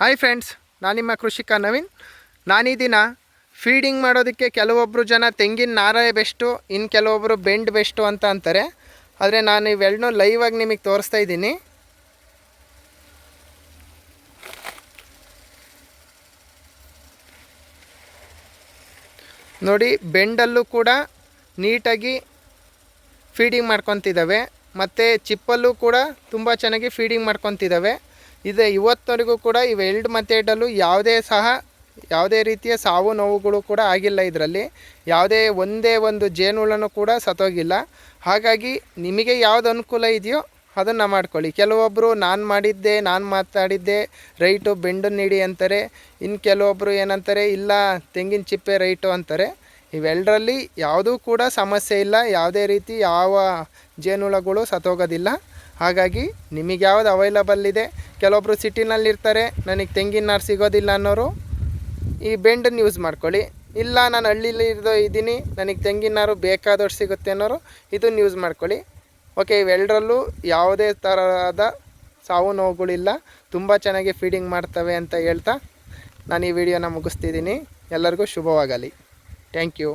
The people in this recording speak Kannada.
ಹಾಯ್ ಫ್ರೆಂಡ್ಸ್ ನಾನು ನಿಮ್ಮ ಕೃಷಿಕ ನವೀನ್. ನಾನು ಈ ದಿನ ಫೀಡಿಂಗ್ ಮಾಡೋದಕ್ಕೆ ಕೆಲವೊಬ್ಬರು ಜನ ತೆಂಗಿನ ನಾರೇ ಬೆಸ್ಟು ಇನ್ನು ಕೆಲವೊಬ್ಬರು ಬೆಂಡ್ ಬೆಸ್ಟು ಅಂತ ಅಂತಾರೆ. ಆದರೆ ನಾನು ಇವೆರಡನ್ನೂ ಲೈವಾಗಿ ನಿಮಗೆ ತೋರಿಸ್ತಾ ಇದ್ದೀನಿ. ನೋಡಿ, ಬೆಂಡಲ್ಲೂ ಕೂಡ ನೀಟಾಗಿ ಫೀಡಿಂಗ್ ಮಾಡ್ಕೊತಿದ್ದಾವೆ. ಮತ್ತು ಚಿಪ್ಪಲ್ಲೂ ಕೂಡ ತುಂಬ ಚೆನ್ನಾಗಿ ಫೀಡಿಂಗ್ ಮಾಡ್ಕೊತಿದ್ದಾವೆ. ಇದೆ. ಇವತ್ತವರೆಗೂ ಕೂಡ ಇವೆರಡು ಮೆಥಡಲ್ಲೂ ಯಾವುದೇ ಸಹ ಯಾವುದೇ ರೀತಿಯ ಸಾವು ನೋವುಗಳು ಕೂಡ ಆಗಿಲ್ಲ ಇದರಲ್ಲಿ. ಯಾವುದೇ ಒಂದೇ ಒಂದು ಜೇನುಹುಳನೂ ಕೂಡ ಸತ್ತೋಗಿಲ್ಲ. ಹಾಗಾಗಿ ನಿಮಗೆ ಯಾವುದು ಅನುಕೂಲ ಇದೆಯೋ ಅದನ್ನು ಮಾಡ್ಕೊಳ್ಳಿ. ಕೆಲವೊಬ್ಬರು ನಾನು ಮಾಡಿದ್ದೆ, ನಾನು ಮಾತಾಡಿದ್ದೆ, ರೈಟು ಬೆಂಡು ನೀಡಿ ಅಂತಾರೆ. ಇನ್ನು ಕೆಲವೊಬ್ಬರು ಏನಂತಾರೆ, ಇಲ್ಲ ತೆಂಗಿನ ಚಿಪ್ಪೆ ರೈಟು ಅಂತಾರೆ. ಇವೆಲ್ಲರಲ್ಲಿ ಯಾವುದೂ ಕೂಡ ಸಮಸ್ಯೆ ಇಲ್ಲ. ಯಾವುದೇ ರೀತಿ ಯಾವ ಜೇನುಳಗಳು ಸತ್ತೋಗೋದಿಲ್ಲ. ಹಾಗಾಗಿ ನಿಮಗೆ ಯಾವುದು ಅವೈಲಬಲ್ ಇದೆ? ಕೆಲವೊಬ್ಬರು ಸಿಟಿನಲ್ಲಿರ್ತಾರೆ ನನಗೆ ತೆಂಗಿನ ನಾರು ಸಿಗೋದಿಲ್ಲ ಅನ್ನೋರು, ಈ ಬೆಂಡನ್ನು ಯೂಸ್ ಮಾಡ್ಕೊಳ್ಳಿ. ಇಲ್ಲ, ನಾನು ಹಳ್ಳಿಲಿ ಇರೋ ಇದ್ದೀನಿ, ನನಗೆ ತೆಂಗಿನ ನಾರು ಬೇಕಾದಷ್ಟು ಸಿಗುತ್ತೆ ಅನ್ನೋರು ಇದನ್ನು ಯೂಸ್ ಮಾಡ್ಕೊಳ್ಳಿ. ಓಕೆ ಇವೆಲ್ಲರಲ್ಲೂ ಯಾವುದೇ ಥರದ ಸಾವು ನೋವುಗಳಿಲ್ಲ ತುಂಬ ಚೆನ್ನಾಗಿ ಫೀಡಿಂಗ್ ಮಾಡ್ತವೆ ಅಂತ ಹೇಳ್ತಾ ನಾನು ಈ ವಿಡಿಯೋನ ಮುಗಿಸ್ತಿದ್ದೀನಿ. ಎಲ್ಲರಿಗೂ ಶುಭವಾಗಲಿ. Thank you